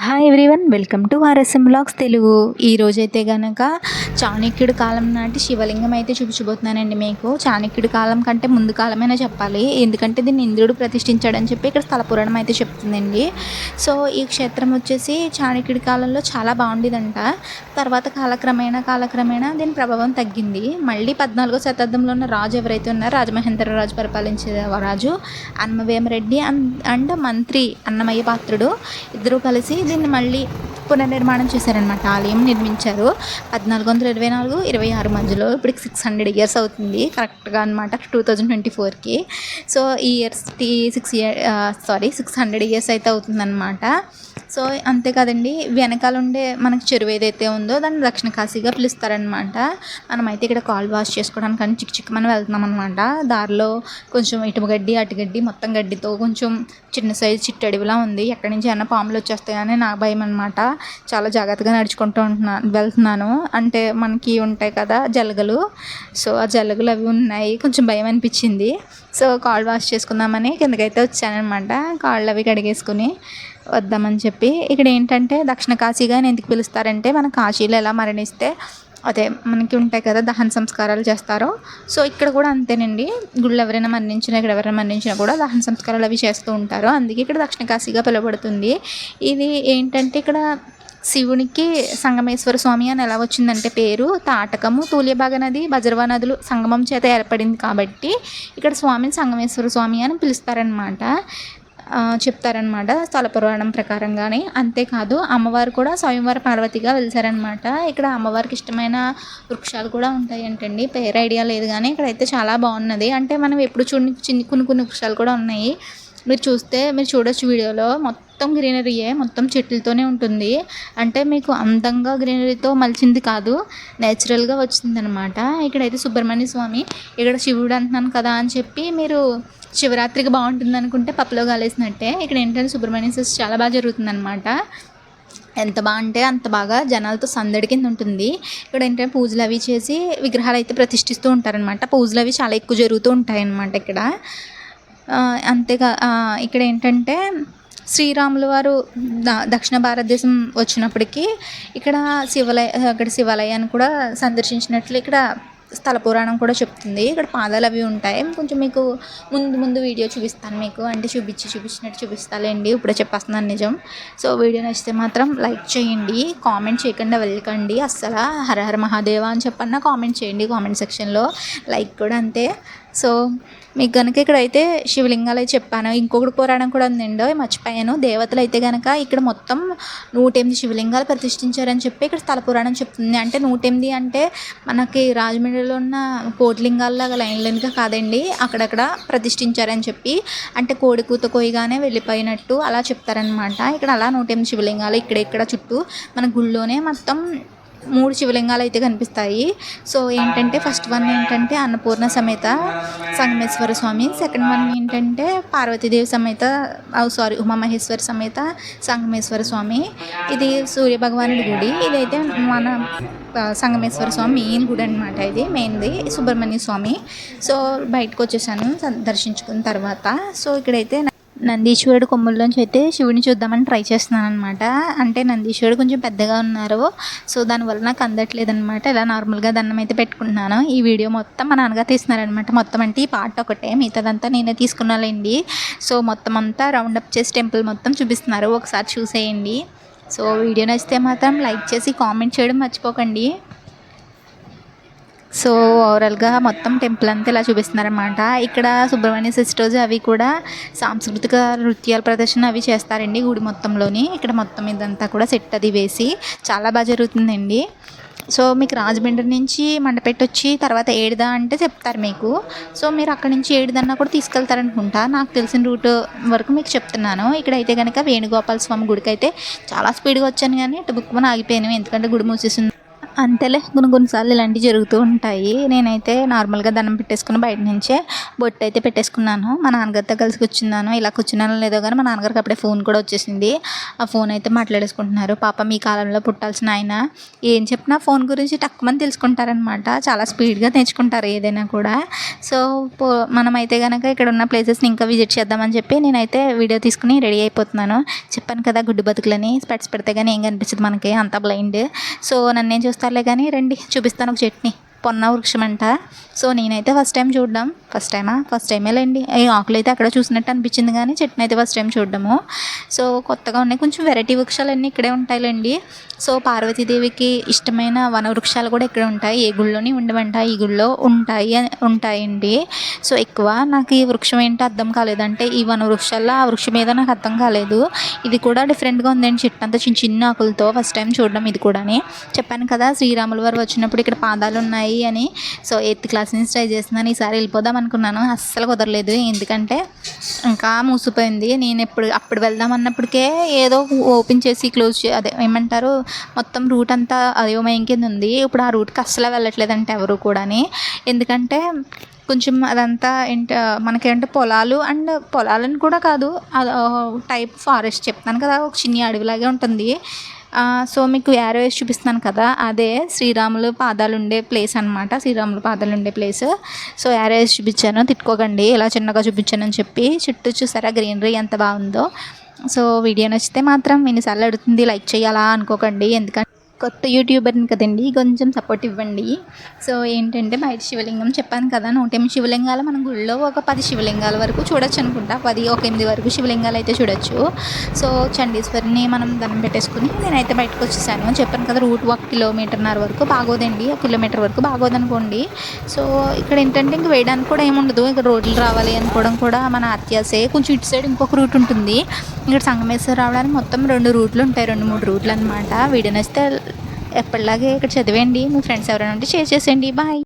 Hi everyone welcome to RSM blogs Telugu ఈ రోజైతే గనక చాణక్యుడి కాలం నాటి శివలింగం అయితే చూపించబోతున్నానండి మీకు. చాణక్యుడి కాలం కంటే ముందు కాలమైనా చెప్పాలి. ఎందుకంటే దీన్ని ఇంద్రుడు ప్రతిష్ఠించాడని చెప్పి ఇక్కడ స్థల పురాణం అయితే చెప్తుందండి. సో ఈ క్షేత్రం వచ్చేసి చాణక్యుడి కాలంలో చాలా బాగుండేదంట. తర్వాత కాలక్రమేణా కాలక్రమేణా దీని ప్రభావం తగ్గింది. మళ్ళీ పద్నాలుగో శతాబ్దంలో ఉన్న రాజు ఎవరైతే ఉన్నారో రాజమహేంద్రరాజు పరిపాలించే రాజు అన్నమవేమరెడ్డి అండ్ మంత్రి అన్నమయ్య పాత్రుడు ఇద్దరూ కలిసి దీన్ని మళ్ళీ పునర్నిర్మాణం చేశారనమాట ఆలయం నిర్మించారు. పద్నాలుగు వందల ఇరవై నాలుగు ఇరవై ఆరు మధ్యలో ఇప్పటికి సిక్స్ హండ్రెడ్ ఇయర్స్ అవుతుంది. కరెక్ట్గా అనమాట టూ థౌజండ్ ట్వంటీ ఫోర్కి సో ఈ years six year sorry six hundred years అయితే అవుతుందన్నమాట. సో అంతే కదండి వెనకాల ఉండే మనకి చెరువు ఏదైతే ఉందో దాన్ని దక్షిణ కాశీగా పిలుస్తారనమాట మనమైతే ఇక్కడ కాల్ వాష్ చేసుకోవడానికి అని చిక్కు చిక్కు మనం వెళ్తున్నాం అనమాట దారిలో కొంచెం ఇటు గడ్డి అటు గడ్డి మొత్తం గడ్డితో కొంచెం చిన్న సైజు చిట్టడివిలా ఉంది. ఎక్కడి నుంచి ఏమైనా పాములు వచ్చేస్తాయని నా భయం అనమాట చాలా జాగ్రత్తగా నడుచుకుంటూ ఉంటున్నాను వెళ్తున్నాను. అంటే మనకి ఉంటాయి కదా జలగలు. సో ఆ జలగలు అవి ఉన్నాయి. కొంచెం భయం అనిపించింది. సో కాల్ వాష్ చేసుకుందామని కిందకైతే వచ్చానమాట కాళ్ళు అవి కడిగేసుకుని వద్దామని చెప్పి ఇక్కడ ఏంటంటే దక్షిణ కాశీగా ఎందుకు పిలుస్తారంటే మన కాశీలో ఎలా మరణిస్తే అదే మనకి ఉంటాయి కదా దహన సంస్కారాలు చేస్తారో. సో ఇక్కడ కూడా అంతేనండి. గుళ్ళు ఎవరైనా మరణించినా ఇక్కడ ఎవరైనా మరణించినా కూడా దహన సంస్కారాలు అవి చేస్తూ ఉంటారు. అందుకే ఇక్కడ దక్షిణ కాశీగా పిలువబడుతుంది. ఇది ఏంటంటే ఇక్కడ శివునికి సంగమేశ్వర స్వామి అని ఎలా వచ్చిందంటే పేరు తాటకము తూలియభాగ నది బజర్వా నదులు సంగమం చేత ఏర్పడింది కాబట్టి ఇక్కడ స్వామిని సంగమేశ్వర స్వామి అని పిలుస్తారనమాట చెప్తారనమాట స్థల పురాణం ప్రకారంగానే. అంతేకాదు అమ్మవారు కూడా స్వయంవర పార్వతిగా వెలిసారనమాట ఇక్కడ అమ్మవారికి ఇష్టమైన వృక్షాలు కూడా ఉంటాయి అంటండి. పేరు ఐడియా లేదు కానీ ఇక్కడైతే చాలా బాగున్నది. అంటే మనం ఎప్పుడు చూడని చిన్ని కొన్ని కొన్ని వృక్షాలు కూడా ఉన్నాయి. మీరు చూస్తే మీరు చూడొచ్చు వీడియోలో మొత్తం గ్రీనరీయే మొత్తం చెట్లతోనే ఉంటుంది. అంటే మీకు అందంగా గ్రీనరీతో మలిచింది కాదు నేచురల్గా వచ్చిందనమాట. ఇక్కడైతే సుబ్రహ్మణ్య స్వామి ఇక్కడ శివుడు అంటున్నాను కదా అని చెప్పి మీరు శివరాత్రికి బాగుంటుంది అనుకుంటే పప్పులో కాలేసినట్టే ఇక్కడ ఏంటంటే సుబ్రహ్మణ్య సెస్ చాలా బాగా జరుగుతుంది అనమాట ఎంత బాగుంటే అంత బాగా జనాలతో సందడి కింద ఉంటుంది. ఇక్కడ ఏంటంటే పూజలు అవి చేసి విగ్రహాలు అయితే ప్రతిష్ఠిస్తూ ఉంటారనమాట. పూజలు అవి చాలా ఎక్కువ జరుగుతూ ఉంటాయన్నమాట ఇక్కడ. అంతేగా ఇక్కడ ఏంటంటే శ్రీరాముల వారు దక్షిణ భారతదేశం వచ్చినప్పటికీ ఇక్కడ శివాలయ అక్కడ శివాలయాన్ని కూడా సందర్శించినట్లు ఇక్కడ స్థల పురాణం కూడా చెప్తుంది. ఇక్కడ పాదాలు అవి ఉంటాయి. కొంచెం మీకు ముందు ముందు వీడియో చూపిస్తాను మీకు. అంటే చూపించి చూపించినట్టు చూపిస్తాలేండి. ఇప్పుడే చెప్పేస్తున్నాను నిజం. సో వీడియో నచ్చితే మాత్రం లైక్ చేయండి. కామెంట్ చేయకుండా వెళ్ళకండి. అస్సలు హర హర మహాదేవ అని చెప్పన్నా కామెంట్ చేయండి కామెంట్ సెక్షన్లో. లైక్ కూడా అంతే. సో మీకు కనుక ఇక్కడైతే శివలింగాలు అయితే చెప్పాను. ఇంకొకటి పురాణం కూడా ఉందండి మర్చిపోయాను. దేవతలు అయితే కనుక ఇక్కడ మొత్తం నూట ఎనిమిది శివలింగాలు ప్రతిష్ఠించారని చెప్పి ఇక్కడ స్థల పురాణం చెప్తుంది. అంటే నూట ఎనిమిది అంటే మనకి రాజమండ్రిలో ఉన్న కోటిలింగాల్లాగా లైన్ లైన్గా కాదండి అక్కడక్కడ ప్రతిష్ఠించారని చెప్పి. అంటే కోడి కూత కోయిగానే వెళ్ళిపోయినట్టు అలా చెప్తారనమాట ఇక్కడ అలా నూట ఎనిమిది శివలింగాలు ఇక్కడ ఇక్కడ చుట్టూ మన గుళ్ళోనే మొత్తం మూడు శివలింగాలు అయితే కనిపిస్తాయి. సో ఏంటంటే ఫస్ట్ వన్ ఏంటంటే అన్నపూర్ణ సమేత సంగమేశ్వర స్వామి. సెకండ్ వన్ ఏంటంటే పార్వతీదేవి సమేత సారీ ఉమామహేశ్వర సమేత సంగమేశ్వర స్వామి. ఇది సూర్యభగవానుడి గుడి. ఇదైతే మన సంగమేశ్వర స్వామి మెయిన్ గుడి అనమాట ఇది మెయిన్ది సుబ్రహ్మణ్య స్వామి. సో బయటకు వచ్చేసాను దర్శించుకున్న తర్వాత. సో ఇక్కడైతే నందీశ్వరుడు కొమ్ముల్లోంచి అయితే శివుని చూద్దామని ట్రై చేస్తున్నాను అనమాట అంటే నందీశ్వరుడు కొంచెం పెద్దగా ఉన్నారు సో దానివల్ల నాకు అందట్లేదనమాట ఇలా నార్మల్గా దండం అయితే పెట్టుకుంటున్నాను. ఈ వీడియో మొత్తం మా నాన్నగారు తీస్తున్నారనమాట మొత్తం అంటే ఈ పార్ట్ ఒకటే మిగతాదంతా నేనే తీసుకున్నానండి సో మొత్తం అంతా రౌండ్ అప్ చేసి టెంపుల్ మొత్తం చూపిస్తున్నారు. ఒకసారి చూసేయండి. సో వీడియో నచ్చితే మాత్రం లైక్ చేసి కామెంట్ చేయడం మర్చిపోకండి. సో ఓవరాల్గా మొత్తం టెంపుల్ అంతా ఇలా చూపిస్తున్నారనమాట ఇక్కడ సుబ్రహ్మణ్య సిస్టర్స్ అవి కూడా సాంస్కృతిక నృత్యాల ప్రదర్శన అవి చేస్తారండి గుడి మొత్తంలోని. ఇక్కడ మొత్తం ఇదంతా కూడా సెట్ అది వేసి చాలా బాగా జరుగుతుందండి. సో మీకు రాజమండ్రి నుంచి మండపెట్టి వచ్చి తర్వాత ఏడుదా అంటే చెప్తారు మీకు. సో మీరు అక్కడి నుంచి ఏడుదన్నా కూడా తీసుకెళ్తారనుకుంటా. నాకు తెలిసిన రూట్ వరకు మీకు చెప్తున్నాను. ఇక్కడైతే కనుక వేణుగోపాల స్వామి గుడికి అయితే చాలా స్పీడ్గా వచ్చాను కానీ ఇటు బుక్ ఆగిపోయాను. ఎందుకంటే గుడి మూసేసింది అంతేలే కొన్ని కొన్నిసార్లు ఇలాంటివి జరుగుతూ ఉంటాయి. నేనైతే నార్మల్గా దండం పెట్టేసుకుని బయట నుంచే బొట్టు అయితే పెట్టేసుకున్నాను. మా నాన్నగారితో కలిసి కూర్చున్నాను. ఇలా కూర్చున్నాను లేదో కానీ మా నాన్నగారికి అప్పుడే ఫోన్ కూడా వచ్చేసింది. ఆ ఫోన్ అయితే మాట్లాడేసుకుంటున్నారు. పాప మీ కాలంలో పుట్టాల్సిన ఆయన. ఏం చెప్పినా ఫోన్ గురించి తక్కువని తెలుసుకుంటారనమాట చాలా స్పీడ్గా నేర్చుకుంటారు ఏదైనా కూడా. సో పో మనమైతే కనుక ఇక్కడ ఉన్న ప్లేసెస్ని ఇంకా విజిట్ చేద్దామని చెప్పి నేనైతే వీడియో తీసుకుని రెడీ అయిపోతున్నాను. చెప్పాను కదా గుడ్డు బతుకులని. స్పెట్స్ పెడితే కానీ ఏం కనిపించదు మనకి? అంత బ్లైండ్. సో నన్ను ఏం చూస్తారులే కానీ రండి చూపిస్తాను ఒక చట్నీ. పొన్న వృక్షం అంట సో నేనైతే ఫస్ట్ టైం చూడడం. ఫస్ట్ టైమా ఫస్ట్ టైమే లేండి. ఈ ఆకులు అయితే అక్కడ చూసినట్టు అనిపించింది కానీ చెట్టుని అయితే ఫస్ట్ టైం చూడడము. సో కొత్తగా ఉన్నాయి. కొంచెం వెరైటీ వృక్షాలన్నీ ఇక్కడే ఉంటాయిలేండి సో పార్వతీదేవికి ఇష్టమైన వన వృక్షాలు కూడా ఇక్కడే ఉంటాయి. ఏ గుళ్ళోని ఉండవంట ఈ గుళ్ళో ఉంటాయి ఉంటాయండి. సో ఎక్కువ నాకు ఈ వృక్షం ఏంటో అర్థం కాలేదంటే ఈ వన వృక్షాల్లో ఆ వృక్షం మీద నాకు అర్థం కాలేదు. ఇది కూడా డిఫరెంట్గా ఉందండి. చెట్టు అంతా చిన్న చిన్న ఆకులతో ఫస్ట్ టైం చూడడం ఇది కూడాని. చెప్పాను కదా శ్రీరాముల వారు వచ్చినప్పుడు ఇక్కడ పాదాలు ఉన్నాయి అని. సో ఎయిత్ క్లాస్ నుంచి ట్రై చేస్తున్నాను. ఈసారి వెళ్ళిపోదాం అనుకున్నాను. అస్సలు కుదరలేదు. ఎందుకంటే ఇంకా మూసిపోయింది. నేను ఎప్పుడు అప్పుడు వెళ్దాం అన్నప్పటికే ఏదో ఓపెన్ చేసి క్లోజ్ చే అదే ఏమంటారు మొత్తం రూట్ అంతా అయోమయం కింద ఉంది. ఇప్పుడు ఆ రూట్కి అస్సలు వెళ్ళట్లేదంటే ఎవరు కూడాని. ఎందుకంటే కొంచెం అదంతా ఏంట మనకేంటే పొలాలు అండ్ పొలాలని కూడా కాదు టైప్ ఫారెస్ట్ చెప్తాను కదా ఒక చిన్న అడవిలాగే ఉంటుంది. సో మీకు యారో వేసి చూపిస్తున్నాను కదా అదే శ్రీరాములు పాదాలు ఉండే ప్లేస్ అనమాట శ్రీరాములు పాదాలు ఉండే ప్లేస్ సో యారో వేసి చూపించాను తిట్టుకోకండి ఇలా చిన్నగా చూపించానని చెప్పి. చుట్టూ చూసారా గ్రీనరీ ఎంత బాగుందో. సో వీడియో నచ్చితే మాత్రం ఎన్నిసార్లు అడుగుతుంది లైక్ చేయాలా అనుకోకండి ఎందుకంటే కొత్త యూట్యూబర్ని కదండి కొంచెం సపోర్ట్ ఇవ్వండి. సో ఏంటంటే బయట శివలింగం చెప్పాను కదా నూట ఎనిమిది శివలింగాలు మన గుళ్ళో ఒక పది శివలింగాల వరకు చూడొచ్చు అనుకుంటా. పది ఒక ఎనిమిది వరకు శివలింగాలు అయితే చూడొచ్చు. సో చండీశ్వరిని మనం దండం పెట్టేసుకుని నేనైతే బయటకు వచ్చేసాను. చెప్పాను కదా రూట్ ఒక కిలోమీటర్న్నర వరకు బాగోదండి ఒక కిలోమీటర్ వరకు బాగోదనుకోండి. సో ఇక్కడ ఏంటంటే ఇంక వేయడానికి కూడా ఏముండదు ఇక్కడ రోడ్లు రావాలి అనుకోవడం కూడా మన అత్యాసే కొంచెం ఇటు సైడ్ ఇంకొక రూట్ ఉంటుంది. ఇక్కడ సంగమేశ్వర రావడానికి మొత్తం రెండు రూట్లు ఉంటాయి రెండు మూడు రూట్లు అనమాట వీడియో నచ్చితే ఎప్పటిలాగే ఇక్కడ చదివేయండి. మీ ఫ్రెండ్స్ ఎవరైనా ఉంటే షేర్ చేసేయండి. బాయ్